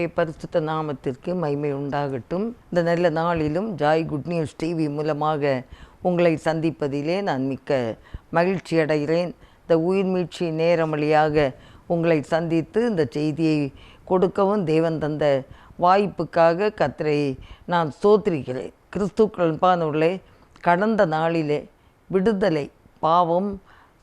கர்த்தருடைய பரிசுத்த நாமத்திற்கு மகிமை உண்டாகட்டும். இந்த நல்ல நாளிலும் ஜாய் குட் நியூஸ் டிவி மூலமாக உங்களை சந்திப்பதிலே நான் மிக்க மகிழ்ச்சி அடைகிறேன். இந்த உயிர் மீட்சி நேரம் வழியாக உங்களை சந்தித்து இந்த செய்தியை கொடுக்கவும் தேவன் தந்த வாய்ப்புக்காக கத்தரை நான் ஸ்தோத்திரிக்கிறேன். கிறிஸ்துக்கள் பானுள்ளே கடந்த நாளிலே விடுதலை பாவம்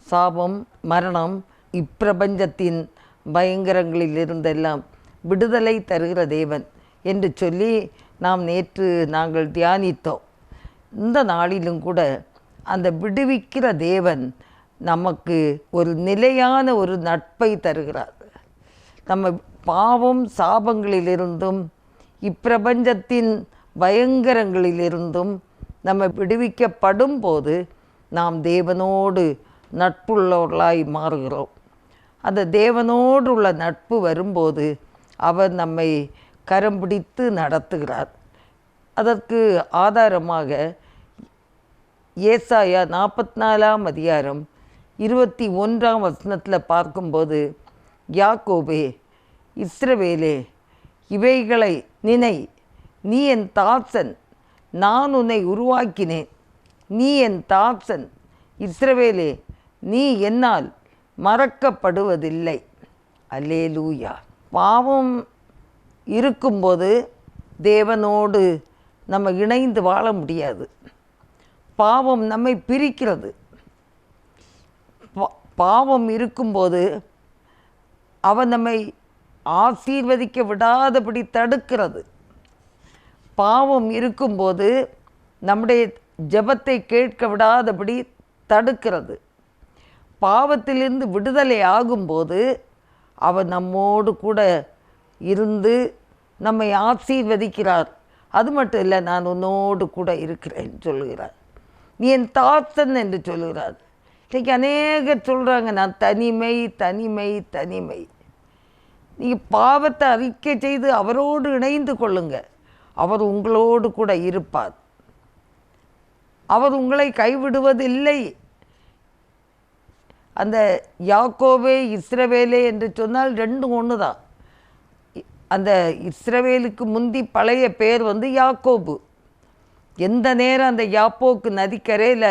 சாபம் மரணம் இப்பிரபஞ்சத்தின் பயங்கரங்களில் இருந்தெல்லாம் விடுதலை தருகிற தேவன் என்று சொல்லி நாம் நேற்று நாங்கள் தியானித்தோம். இந்த நாளிலும் கூட அந்த விடுவிக்கிற தேவன் நமக்கு ஒரு நிலையான ஒரு நட்பை தருகிறார். நம்ம பாவம் சாபங்களிலிருந்தும் இப்பிரபஞ்சத்தின் பயங்கரங்களிலிருந்தும் நம்ம விடுவிக்கப்படும் போது நாம் தேவனோடு நட்புள்ளவர்களாய் மாறுகிறோம். அந்த தேவனோடு உள்ள நட்பு வரும்போது அவர் நம்மை கரம் பிடித்து நடத்துகிறார். அதற்கு ஆதாரமாக ஏசாயா நாற்பத்தி நாலாம் அதிகாரம் இருபத்தி ஒன்றாம் வசனத்தில் பார்க்கும்போது யாக்கோபே இஸ்ரவேலே இவைகளை நினை. நீ என் தாசன் நான் உன்னை உருவாக்கினேன். நீ என் தாசன் இஸ்ரவேலே நீ என்னால் மறக்கப்படுவதில்லை. அல்லேலூயா. பாவம் இருக்கும்போது தேவனோடு நம்ம இணைந்து வாழ முடியாது. பாவம் நம்மை பிரிக்கிறது. பாவம் இருக்கும்போது அவன் நம்மை ஆசீர்வதிக்க விடாதபடி தடுக்கிறது. பாவம் இருக்கும்போது நம்முடைய ஜெபத்தை கேட்க விடாதபடி தடுக்கிறது. பாவத்திலிருந்து விடுதலை ஆகும்போது அவர் நம்மோடு கூட இருந்து நம்மை ஆசீர்வதிக்கிறார். அது மட்டும் இல்லை நான் உன்னோடு கூட இருக்கிறேன் சொல்லுகிறார். நீ என் தாத்தன் என்று சொல்லுகிறார். இன்றைக்கி அநேகர் சொல்கிறாங்க நான் தனிமை தனிமை தனிமை. நீங்கள் பாவத்தை அறிக்கை செய்து அவரோடு இணைந்து கொள்ளுங்க. அவர் உங்களோடு கூட இருப்பார். அவர் உங்களை கைவிடுவதில்லை. அந்த யாக்கோவே இஸ்ரவேலே என்று சொன்னால் ரெண்டும் ஒன்று தான் அந்த இஸ்ரவேலுக்கு முந்தி பழைய பேர் வந்து யாக்கோபு. எந்த நேரம் அந்த யாப்போக்கு நதிக்கரையில்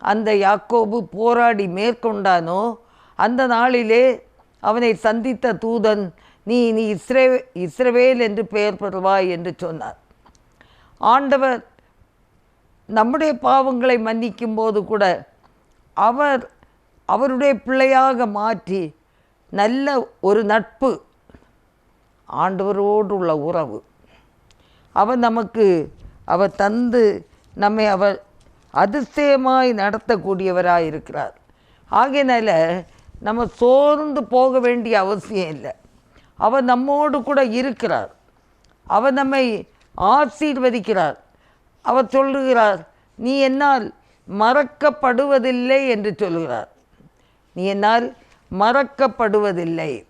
அந்த யாக்கோபு போராடி மேற்கொண்டானோ அந்த நாளிலே அவனை சந்தித்த தூதன் நீ நீ இஸ்ரே இஸ்ரவேல் என்று பெயர் பெறுவாய் என்று சொன்னார். ஆண்டவர் நம்முடைய பாவங்களை மன்னிக்கும் போது கூட அவர் அவருடைய பிள்ளையாக மாற்றி நல்ல ஒரு நட்பு ஆண்டவரோடு உள்ள உறவு. அவர் நமக்கு அவர் தந்து நம்மை அவர் அதிசயமாய் நடத்தக்கூடியவராக இருக்கிறார். ஆகையினால நம்ம சோர்ந்து போக வேண்டிய அவசியம் இல்லை. அவர் நம்மோடு கூட இருக்கிறார். அவர் நம்மை ஆசீர்வதிக்கிறார். அவர் சொல்லுகிறார் நீ என்னால் மறக்கப்படுவதில்லை என்று சொல்லுகிறார். நீ என்னால் மறக்கப்படுவதில்லை.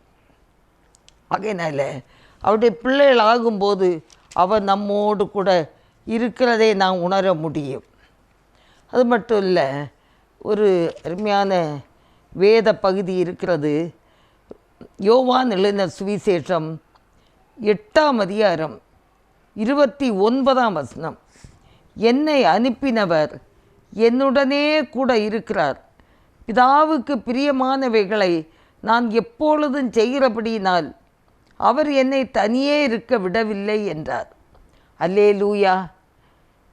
ஆகையினால அவருடைய பிள்ளைகள் ஆகும்போது அவர் நம்மோடு கூட இருக்கிறதை நாம் உணர முடியும். அது மட்டும் இல்லை ஒரு அருமையான வேத பகுதி இருக்கிறது. யோவான் எழுந்த சுவிசேஷம் எட்டாம் அதிகாரம் இருபத்தி ஒன்பதாம் வசனம். என்னை அனுப்பினவர் என்னுடனே கூட இருக்கிறார். பிதாவுக்கு பிரியமானவைகளை நான் எப்பொழுதும் செய்கிறபடியினால் அவர் என்னை தனியே இருக்க விடவில்லை என்றார். அல்லே லூயா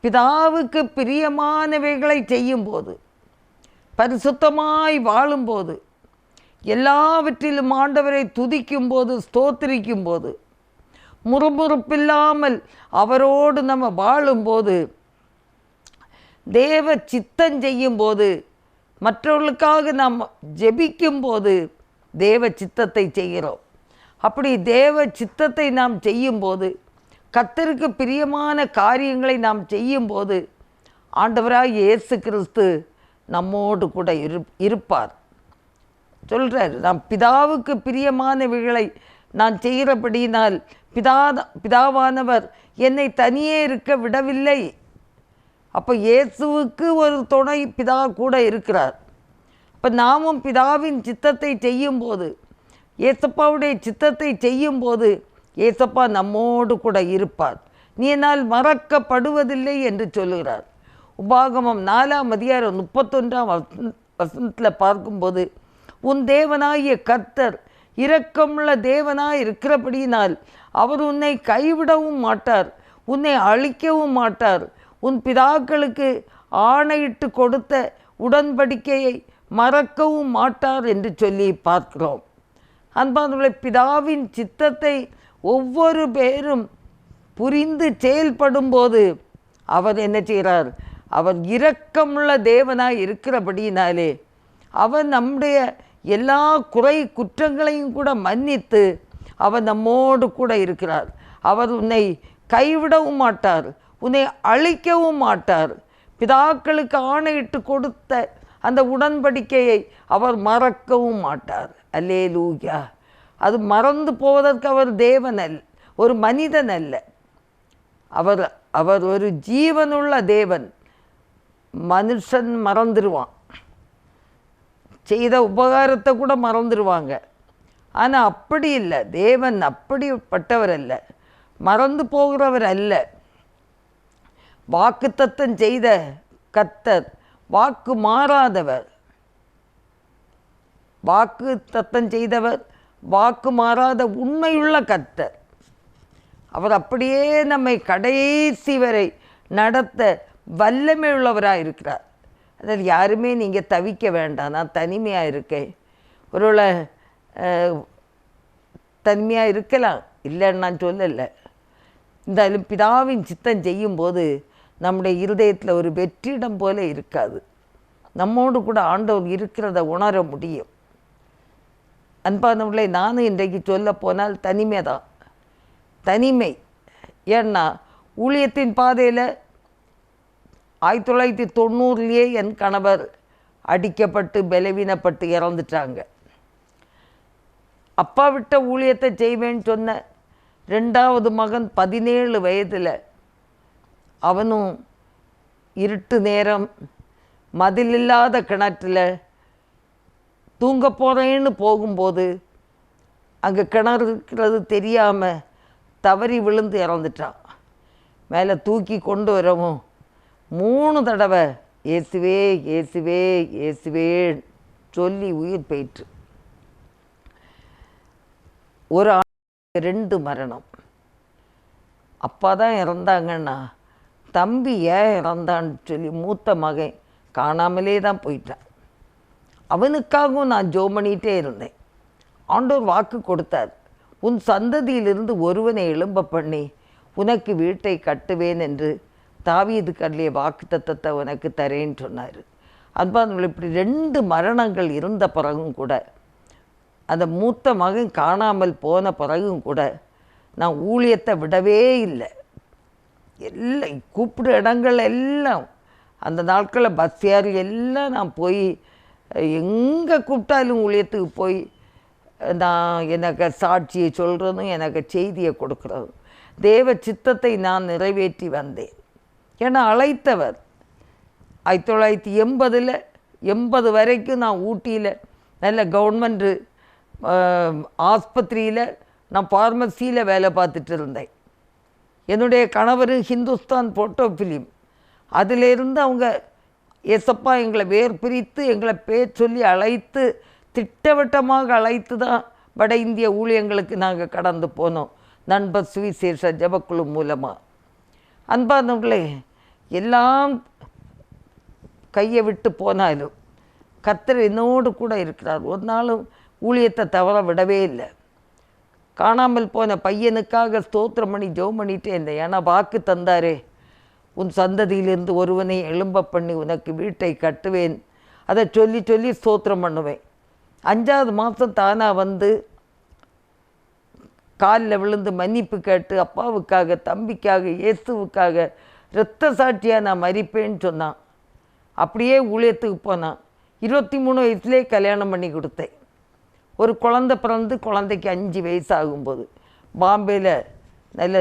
பிதாவுக்கு பிரியமானவைகளை செய்யும்போது பரிசுத்தமாய் வாழும்போது எல்லாவற்றிலும் ஆண்டவரை துதிக்கும்போது ஸ்தோத்திரிக்கும்போது முறுமுறுப்பில்லாமல் அவரோடு நம்ம வாழும்போது தேவ சித்தம் செய்யும்போது மற்றவர்களுக்காக நாம் ஜெபிக்கும்போது தேவ சித்தத்தை செய்கிறோம். அப்படி தேவ சித்தத்தை நாம் செய்யும்போது கத்தருக்கு பிரியமான காரியங்களை நாம் செய்யும்போது ஆண்டவராக இயேசு கிறிஸ்து நம்மோடு கூட இரு இருப்பார். சொல்கிறார் நாம் பிதாவுக்கு பிரியமானவைகளை நான் செய்கிறபடியினால் பிதா பிதாவானவர் என்னை தனியே இருக்க விடவில்லை. அப்போ இயேசுவுக்கு ஒரு துணை பிதா கூட இருக்கிறார். இப்போ நாமும் பிதாவின் சித்தத்தை செய்யும்போது இயேசப்பாவுடைய சித்தத்தை செய்யும்போது ஏசப்பா நம்மோடு கூட இருப்பார். நீ என்னால் மறக்கப்படுவதில்லை என்று சொல்லுகிறார். உபாகமம் நாலாம் அதிகாரம் முப்பத்தொன்றாம் வசனத்தில் பார்க்கும்போது உன் தேவனாகிய கர்த்தர் இரக்கமுள்ள தேவனாக இருக்கிறபடியினால் அவர் உன்னை கைவிடவும் மாட்டார் உன்னை அழிக்கவும் மாட்டார் உன் பிதாக்களுக்கு ஆணையிட்டு கொடுத்த உடன்படிக்கையை மறக்கவும் மாட்டார் என்று சொல்லி பார்க்கிறோம். அன்பானுள்ள பிதாவின் சித்தத்தை ஒவ்வொரு பேரும் புரிந்து செயல்படும்போது அவர் என்ன செய்கிறார்? அவர் இரக்கமுள்ள தேவனாய் இருக்கிறபடியினாலே அவர் நம்முடைய எல்லா குறை குற்றங்களையும் கூட மன்னித்து அவர் நம்மோடு கூட இருக்கிறார். அவர் உன்னை கைவிடவும் மாட்டார். உன்னை அழிக்கவும் மாட்டார். பிதாக்களுக்கு ஆணையிட்டு கொடுத்த அந்த உடன்படிக்கையை அவர் மறக்கவும் மாட்டார். அல்லே லூயா அது மறந்து போவதற்கு அவர் தேவன் அல்ல ஒரு மனிதன் அல்ல. அவர் அவர் ஒரு ஜீவனுள்ள தேவன். மனுஷன் மறந்துடுவான் செய்த உபகாரத்தை கூட மறந்துடுவாங்க ஆனால் அப்படி இல்லை தேவன் அப்படிப்பட்டவர் அல்ல. மறந்து போகிறவர் அல்ல. வாக்குத்தத்தம் செய்த கத்தர் வாக்கு மாறாதவர். வாக்கு தத்தம் செய்தவர் வாக்கு மாறாத உண்மையுள்ள கத்தர். அவர் அப்படியே நம்மை கடைசி வரை நடத்த வல்லமை உள்ளவராக இருக்கிறார். அதில் யாருமே நீங்கள் தவிக்க வேண்டாம். நான் தனிமையாக இருக்கேன். ஒருவேளை தனிமையாக இருக்கலாம். இல்லைன்னு நான் சொல்லலை. இருந்தாலும் பிதாவின் சித்தம் செய்யும்போது நம்முடைய இருதயத்தில் ஒரு வெற்றிடம் போல இருக்காது. நம்மோடு கூட ஆண்டவர் இருக்கிறத உணர முடியும். அன்பானவர்களே நானும் இன்றைக்கு சொல்ல போனால் தனிமை தான் தனிமை. ஏன்னா ஊழியத்தின் பாதையில் ஆயிரத்தி தொள்ளாயிரத்தி தொண்ணூறுலேயே என் கணவர் அடிக்கப்பட்டு பலவீனப்பட்டு இறந்துட்டாங்க. அப்பா விட்ட ஊழியத்தை செய்வேன்னு சொன்ன ரெண்டாவது மகன் பதினேழு வயதில் அவனும் இருட்டு நேரம் மதிலில்லாத கிணற்றில் தூங்க போகிறேன்னு போகும்போது அங்கே கிணறு இருக்கிறது தெரியாமல் தவறி விழுந்து இறந்துட்டான். மேலே தூக்கி கொண்டு வரவும் மூணு தடவை இயேசுவே இயேசுவே இயேசுவே சொல்லி உயிர் போயிற்று. ஒரு ஆண்டு ரெண்டு மரணம். அப்பா தான் இறந்தாங்கன்னா தம்பி ஏன் இறந்தான்னு சொல்லி மூத்த மகன் காணாமலே தான் போயிட்டான். அவனுக்காகவும் நான் ஜோ பண்ணிகிட்டே இருந்தேன். ஆண்டோர் வாக்கு கொடுத்தார். உன் சந்ததியிலிருந்து ஒருவனை எழும்ப பண்ணி உனக்கு வீட்டை கட்டுவேன் என்று தாவியது கடலிய வாக்கு தத்தத்தை உனக்கு தரேன்னு சொன்னார். அன்பானவர்கள் இப்படி ரெண்டு மரணங்கள் இருந்த பிறகும் கூட அந்த மூத்த மகன் காணாமல் போன பிறகும் கூட நான் ஊழியத்தை விடவே இல்லை. எல்லாம் கூப்பிடு இடங்கள் எல்லாம் அந்த நாட்களில் பஸ் ஏறி எல்லாம் நான் போய் எங்கே கூப்பிட்டாலும் ஊழியத்துக்கு போய் நான் எனக்கு சாட்சியை சொல்கிறதும் எனக்கு செய்தியை கொடுக்குறதும் தேவ சித்தத்தை நான் நிறைவேற்றி வந்தேன். ஏன்னா அழைத்தவர் ஆயிரத்தி தொள்ளாயிரத்தி எண்பதில் எண்பது வரைக்கும் நான் ஊட்டியில் நல்ல கவர்மெண்ட்டு ஆஸ்பத்திரியில் நான் ஃபார்மசியில் வேலை பார்த்துட்டு இருந்தேன். என்னுடைய கணவர் ஹிந்துஸ்தான் ஃபோட்டோ ஃபிலிம் அதிலிருந்து அவங்க எசப்பா எங்களை வேர் பிரித்து எங்களை பேர் சொல்லி அழைத்து திட்டவட்டமாக அழைத்து தான் வட இந்திய ஊழியங்களுக்கு நாங்கள் கடந்து போனோம். நண்பர் சுவிசேஷ ஜபக்குழு மூலமாக அன்பானவர்களே எல்லாம் கையை விட்டு போனாலும் கர்த்தர் என்னோடு கூட இருக்கிறார். ஒரு நாளும் ஊழியத்தை தவற விடவே இல்லை. காணாமல் போன பையனுக்காக ஸ்தோத்திரம் பண்ணி ஜோம் பண்ணிட்டு இருந்தேன். ஏன்னா வாக்கு தந்தாரே. உன் சந்ததியிலிருந்து ஒருவனை எழும்ப பண்ணி உனக்கு வீட்டை கட்டுவேன். அதை சொல்லி சொல்லி ஸ்தோத்திரம் பண்ணுவேன். அஞ்சாவது மாதம் தானாக வந்து காலில் விழுந்து மன்னிப்பு கேட்டு அப்பாவுக்காக தம்பிக்காக இயேசுவுக்காக இரத்த சாட்சியாக நான் மறிப்பேன்னு சொன்னான். அப்படியே ஊழியத்துக்கு போனான். இருபத்தி மூணு வயசுலேயே கல்யாணம் பண்ணி கொடுத்தேன். ஒரு குழந்தை பிறந்து குழந்தைக்கு அஞ்சு வயசு ஆகும்போது பாம்பேயில் நல்ல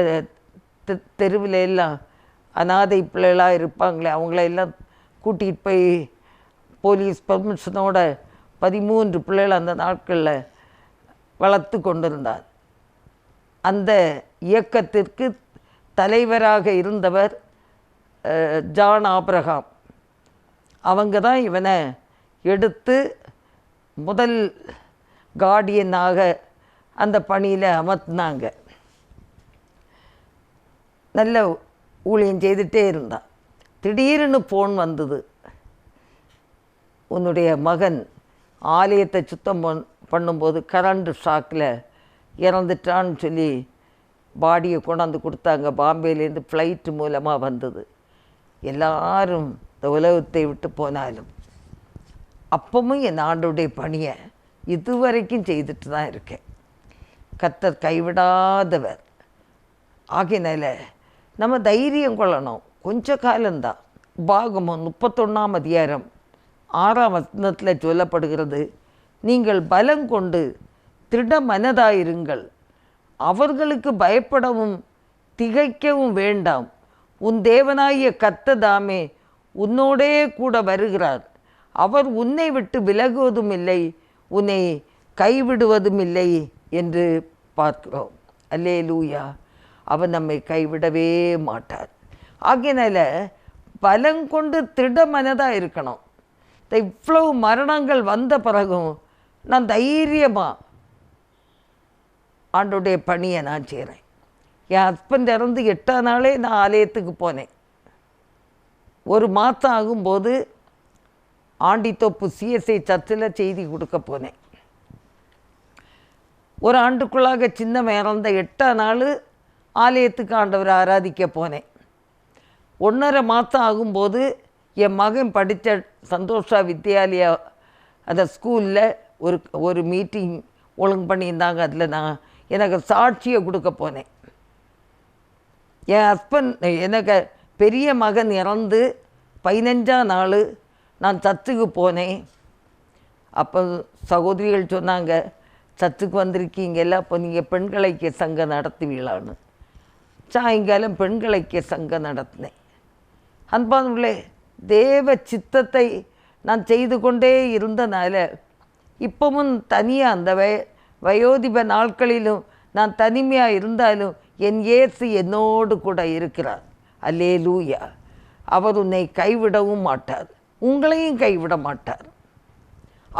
தெ தெருவில் எல்லாம் அனாதை பிள்ளைகளாக இருப்பாங்களே அவங்களெல்லாம் கூட்டிகிட்டு போய் போலீஸ் பர்மிஷனோட பதிமூன்று பிள்ளைகள் அந்த நாட்களில் வளர்த்து கொண்டிருந்தார். அந்த இயக்கத்திற்கு தலைவராக இருந்தவர் ஜான் ஆப்ரஹாம் அவங்க தான் இவனை எடுத்து முதல் கார்டியனாக அந்த பணியில் அமர்த்தினாங்க. நல்ல ஊழியம் செய்துட்டே இருந்தான். திடீர்னு ஃபோன் வந்தது. உன்னுடைய மகன் ஆலயத்தை சுத்தம் பண் பண்ணும்போது கரண்ட் ஷாக்கில் இறந்துட்டான்னு சொல்லி பாடியை கொண்டாந்து கொடுத்தாங்க. பாம்பேலேருந்து ஃப்ளைட்டு மூலமாக வந்தது. எல்லாரும் இந்த உலகத்தை விட்டு போனாலும் அப்பவும் என் ஆண்டுடைய பணியை இதுவரைக்கும் செய்துட்டு தான் இருக்கேன். கத்தர் கைவிடாதவர். ஆகினால நம்ம தைரியம் கொள்ளணும். கொஞ்ச காலம்தான். பாகமும் முப்பத்தொன்னாம் அதிகாரம் ஆறாம் வசனத்தில் சொல்லப்படுகிறது நீங்கள் பலம் கொண்டு திட மனதாயிருங்கள் அவர்களுக்கு பயப்படவும் திகைக்கவும் வேண்டாம். உன் தேவனாகிய கத்ததாமே உன்னோடே கூட வருகிறார். அவர் உன்னை விட்டு விலகுவதும் இல்லை. உன்னை கைவிடுவதும் இல்லை என்று பார்க்கிறோம். அல்லே லூயா அவர் நம்மை கைவிடவே மாட்டார் ஆகையினால பலம் கொண்டு திட மனதாக இருக்கணும். இந்த இவ்வளவு மரணங்கள் வந்த பிறகும் நான் தைரியமாக ஆண்டோடைய பணியை நான் செய்கிறேன் என் ஹஸ்பண்ட் இறந்து எட்டாம் நாளே நான் ஆலயத்துக்கு போனேன். ஒரு மாதம் ஆகும்போது ஆண்டித்தோப்பு சிஎஸ்ஐ சர்ச்சில் செய்தி கொடுக்க போனேன். ஒரு ஆண்டுக்குள்ளாக சின்ன இறந்த எட்டாம் நாள் ஆலயத்துக்கு ஆண்டவரை ஆராதிக்க போனேன். ஒன்றரை மாதம் ஆகும்போது என் மகன் படித்த சந்தோஷா வித்யாலயா அந்த ஸ்கூலில் ஒரு ஒரு மீட்டிங் ஒழுங்கு பண்ணியிருந்தாங்க. அதில் நான் எனக்கு சாட்சியை கொடுக்க போனேன். என் ஹஸ்பண்ட் எனக்கு பெரிய மகன் இறந்து பதினஞ்சாம் நாள் நான் சர்ச்சுக்கு போனேன். அப்போ சகோதரிகள் சொன்னாங்க சர்ச்சுக்கு வந்திருக்கீங்கல்ல அப்போ நீங்கள் பெண்கள் சங்கம் நடத்துவீங்களான்னு சாயங்காலம் பெண்கள் சங்கம் நடத்தினேன். அன்பானுள்ளே தேவ சித்தத்தை நான் செய்து கொண்டே இருந்தனால இப்பவும் தனியாக அந்த வய வயோதிப நாட்களிலும் நான் தனிமையாக இருந்தாலும் என் இயேசு என்னோடு கூட இருக்கிறார். அல்லே லூயா அவர் உன்னை கைவிடவும் மாட்டார். உங்களையும் கைவிட மாட்டார்.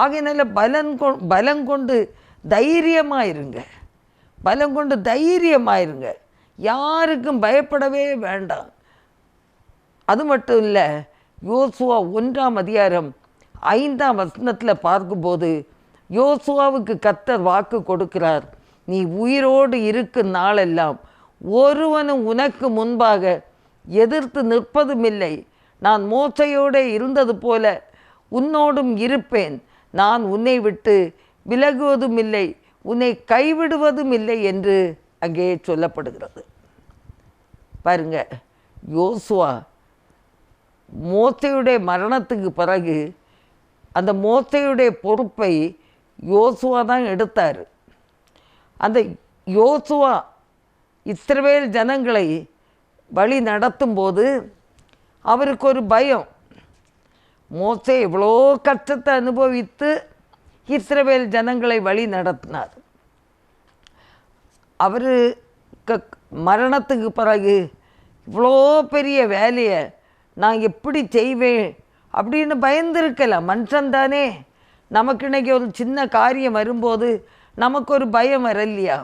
ஆகையினால பலன் கொ பலம் கொண்டு தைரியமாக இருங்க பலம் கொண்டு தைரியமாக இருங்க யாருக்கும் பயப்படவே வேண்டாம். அது மட்டும் இல்லை யோசுவா ஒன்றாம் அதிகாரம் ஐந்தாம் வசனத்தில் பார்க்கும்போது யோசுவாவுக்கு கத்தர் வாக்கு கொடுக்கிறார். நீ உயிரோடு இருக்கும் நாளெல்லாம் ஒருவனும் உனக்கு முன்பாக எதிர்த்து நிற்பதும் இல்லை நான் மோசையோடு இருந்தது போல உன்னோடும் இருப்பேன். நான் உன்னை விட்டு விலகுவதும் இல்லை உன்னை கைவிடுவதும் இல்லை என்று அங்கே சொல்லப்படுகிறது. பாருங்க யோசுவா மோசையுடைய மரணத்துக்கு பிறகு அந்த மோசையுடைய பொறுப்பை யோசுவா தான் எடுத்தார். அந்த யோசுவா இஸ்ரவேல் ஜனங்களை வழி நடத்தும்போது அவருக்கு ஒரு பயம். மோசே இவ்வளோ கஷ்டத்தை அனுபவித்து இஸ்ரவேல் ஜனங்களை வழி நடத்தினார். அவர் மரணத்துக்கு பிறகு இவ்வளோ பெரிய வேலையை நான் எப்படி செய்வேன் அப்படின்னு பயந்துருக்கல. மனுஷன் தானே. நமக்கு இன்னைக்கு ஒரு சின்ன காரியம் வரும்போது நமக்கு ஒரு பயம் வரலையா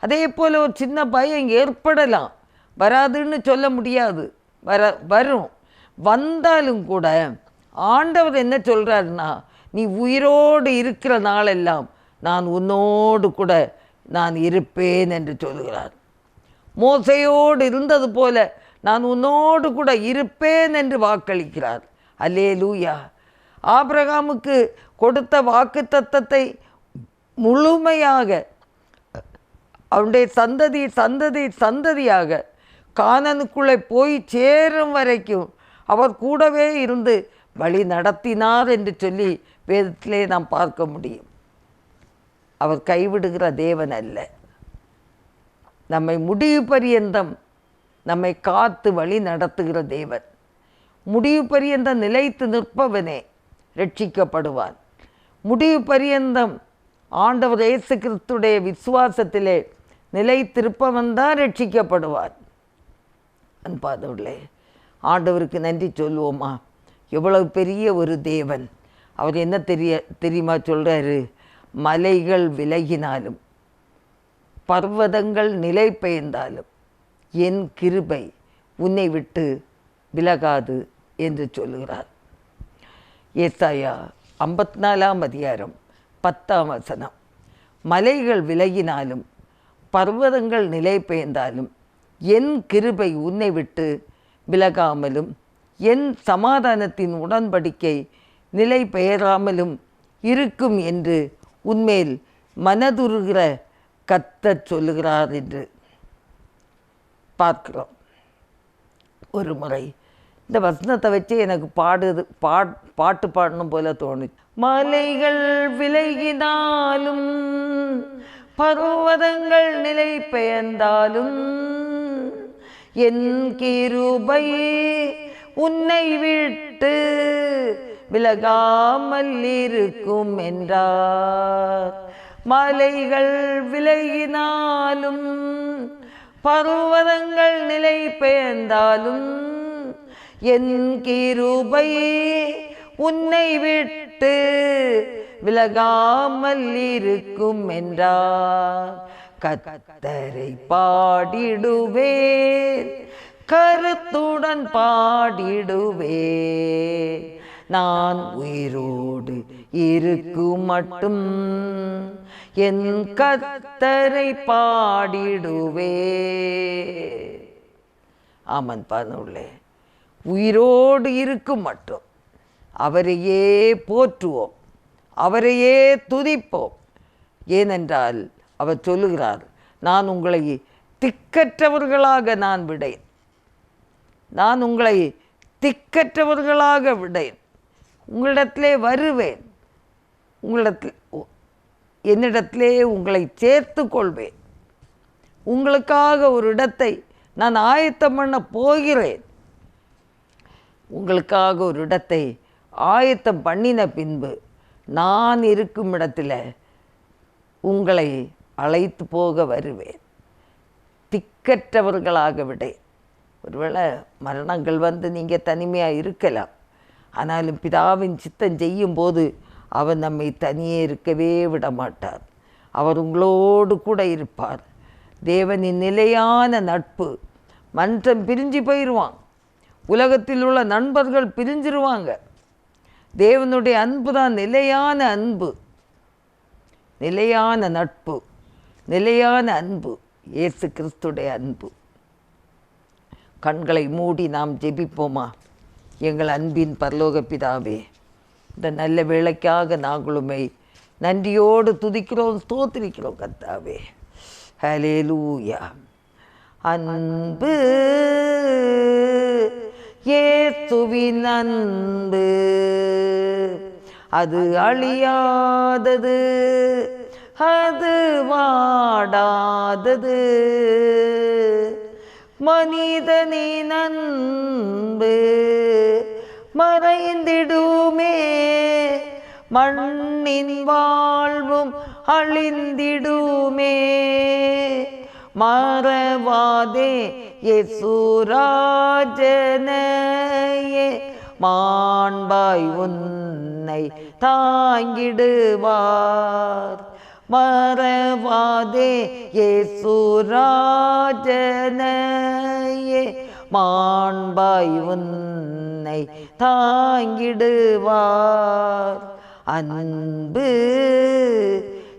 அதே போல் ஒரு சின்ன பயம் ஏற்படலாம். வராதுன்னு சொல்ல முடியாது. வர வரும். வந்தாலும் கூட ஆண்டவர் என்ன சொல்கிறாருன்னா நீ உயிரோடு இருக்கிற நாளெல்லாம் நான் உன்னோடு கூட நான் இருப்பேன் என்று சொல்கிறார் மோசையோடு இருந்தது போல நான் உன்னோடு கூட இருப்பேன் என்று வாக்களிக்கிறார். அல்லே லூயா ஆபிரகாமுக்கு கொடுத்த வாக்கு தத்தத்தை முழுமையாக அவனுடைய சந்ததி சந்ததி சந்ததியாக கானனுக்குள்ளே போய் சேரும் வரைக்கும் அவர் கூடவே இருந்து வழி நடத்தினார் என்று சொல்லி வேதத்திலே நாம் பார்க்க முடியும். அவர் கைவிடுகிற தேவன் அல்ல. நம்மை முடிவு பரியந்தம் நம்மை காத்து வழி நடத்துகிற தேவன். முடிவு பரியந்தம் நிலைத்து நிற்பவனே ரட்சிக்கப்படுவான். முடிவு பரியந்தம் ஆண்டவர் இயேசு கிறிஸ்துடைய விசுவாசத்திலே நிலைத்திருப்பவன் தான் ரட்சிக்கப்படுவான். அன்பாதவர்களே ஆண்டவருக்கு நன்றி சொல்லுவோமா? எவ்வளவு பெரிய ஒரு தேவன். அவர் என்ன தெரிய தெரியுமா சொல்கிறாரு மலைகள் விலகினாலும் பர்வதங்கள் நிலை பெயர்ந்தாலும் என் கிருபை உன்னை விட்டு விலகாது என்று சொல்லுகிறார். ஏசாயா ஐம்பத்தி நாலாம் அதிகாரம் பத்தாம் வசனம். மலைகள் விலகினாலும் பர்வதங்கள் நிலை பெயர்ந்தாலும் என் கிருபை உன்னை விட்டு விலகாமலும் என் சமாதானத்தின் உடன்படிக்கை நிலை பெயராமலும் இருக்கும் என்று உன்மேல் மனதுருகிற கத்தச் சொல்லுகிறார் என்று பார்க்கிறோம். ஒரு முறை இந்த வசனத்தை வச்சு எனக்கு பாடுது பாட் பாட்டு பாடணும் போல தோணுச்சு. மலைகள் விலகினாலும் பர்வதங்கள் நிலை பெயர்ந்தாலும் என் கிருபை உன்னை விட்டு விலகாமல் இருக்கும் என்றார். மலைகள் விலகினாலும் பருவதங்கள் நிலை பெயர்ந்தாலும் என் கிருபை உன்னை விட்டு விலகாமல் இருக்கும் என்றார். கத்தரை பாடிடுவேன். கருத்துடன் பாடிடுவேன். நான் உயிரோடு இருக்கு மட்டும் என் கத்தரை பாடிடுவே ஆமன் பானுள்ளே உயிரோடு இருக்கும் மட்டும் அவரையே போற்றுவோம். அவரையே துதிப்போம். ஏனென்றால் அவர் சொல்லுகிறார் நான் உங்களை திக்கற்றவர்களாக நான் விடேன். நான் உங்களை திக்கற்றவர்களாக விடேன். உங்களிடத்திலே வருவேன். உங்களிடத்தில் என்னிடத்திலே உங்களை சேர்த்து கொள்வேன். உங்களுக்காக ஒரு இடத்தை நான் ஆயத்தம் பண்ண போகிறேன். உங்களுக்காக ஒரு இடத்தை ஆயத்தம் பண்ணின பின்பு நான் இருக்கும் இடத்துல உங்களை அழைத்து போக வருவேன். திக்கற்றவர்களாக விடேன் ஒருவேளை மரணங்கள் வந்து நீங்கள் தனிமையாக இருக்கலாம். ஆனாலும் பிதாவின் சித்தம் செய்யும்போது அவர் நம்மை தனியே இருக்கவே விட மாட்டார் அவர் உங்களோடு கூட இருப்பார். தேவனின் நிலையான நட்பு மன்றம் பிரிஞ்சு போயிடுவான் உலகத்தில் உள்ள நண்பர்கள் பிரிஞ்சிருவாங்க. தேவனுடைய அன்பு தான் நிலையான அன்பு. நிலையான நட்பு. நிலையான அன்பு இயேசு கிறிஸ்துடைய அன்பு. கண்களை மூடி நாம் ஜெபிப்போமா? எங்கள் அன்பின் பரலோக பிதாவே இந்த நல்ல வேலைக்காக நாங்களுமை நன்றியோடு துதிக்கிறோம் ஸ்தோத்திரிக்கிறோம் கத்தாவே ஹலேலூயா அன்பு ஏசுவின் அன்பு அது அழியாதது. அது வாடாதது. மனிதனின் அன்பு மறைந்திடுமே. மண்ணின் வாழ்வும் அழிந்திடுமே. மறவாதே யேசுராஜனையே. மாண்பாய் உன்னை தாங்கிடுவார். மறவாதே யேசுராஜனையே மாண்பாய் உன்னை தாங்கிடுவார். அன்பு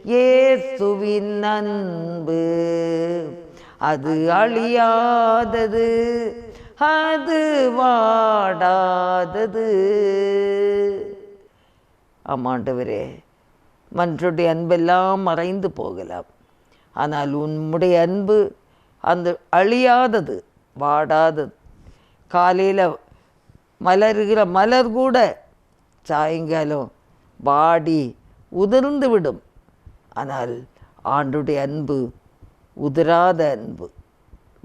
ஏசுவின் அன்பு. அது அழியாதது அது வாடாதது. ஆமாண்டவரே. மன்றுடைய அன்பெல்லாம் மறைந்து போகலாம். ஆனால் உன்னுடைய அன்பு அந்த அழியாதது வாடாதது. காலையில் மலருகிற மலர் கூட சாயங்காலம் வாடி உதிர்ந்து விடும். ஆனால் ஆண்டுடைய அன்பு உதிராத அன்பு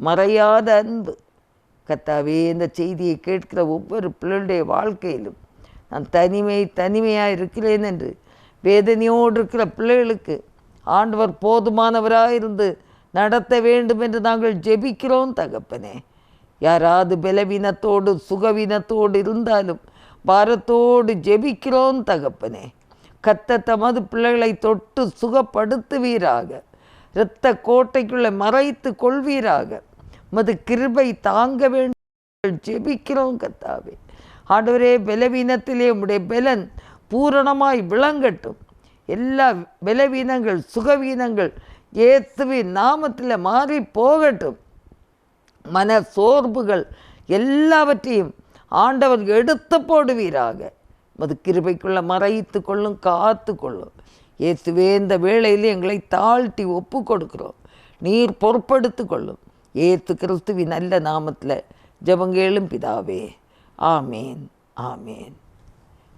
மறையாத அன்பு. கத்தாவே இந்த செய்தியை கேட்கிற ஒவ்வொரு பிள்ளைகளுடைய வாழ்க்கையிலும் நான் தனிமை தனிமையாக இருக்கிறேன் என்று வேதனையோடு இருக்கிற பிள்ளைகளுக்கு ஆண்டவர் போதுமானவராக இருந்து நடத்த வேண்டும் என்று நாங்கள் ஜெபிக்கிறோம் தகப்பனே. யாராவது பலவீனத்தோடு சுகவீனத்தோடு இருந்தாலும் பாரத்தோடு ஜெபிக்கிறோம் தகப்பனே. கத்த தமது பிள்ளைகளை தொட்டு சுகப்படுத்துவீராக. இரத்த கோட்டைக்குள்ளே மறைத்து கொள்வீராக. மது கிருபை தாங்க வேண்டும். ஜெபிக்கிறோம் கத்தாவே. ஆண்டவரே பலவீனத்திலே உம்முடைய பலன் பூரணமாய் விளங்கட்டும். எல்லா பலவீனங்கள் சுகவீனங்கள் இயேசுவின் நாமத்தில் மாறி போகட்டும். மன சோர்வுகள் எல்லாவற்றையும் ஆண்டவர் எடுத்து போடுவீராக. மது கிருபைக்குள்ள மறைத்து கொள்ளும் காத்து கொள்ளும். இயேசுவே இந்த வேளையில் எங்களை தாழ்த்தி ஒப்பு கொடுக்கிறோம். நீர் பொறுப்படுத்து கொள்ளும். ஏத்து கிறிஸ்துவின் நல்ல நாமத்தில் ஜபங்கேளும் பிதாவே. ஆமேன் ஆமேன்.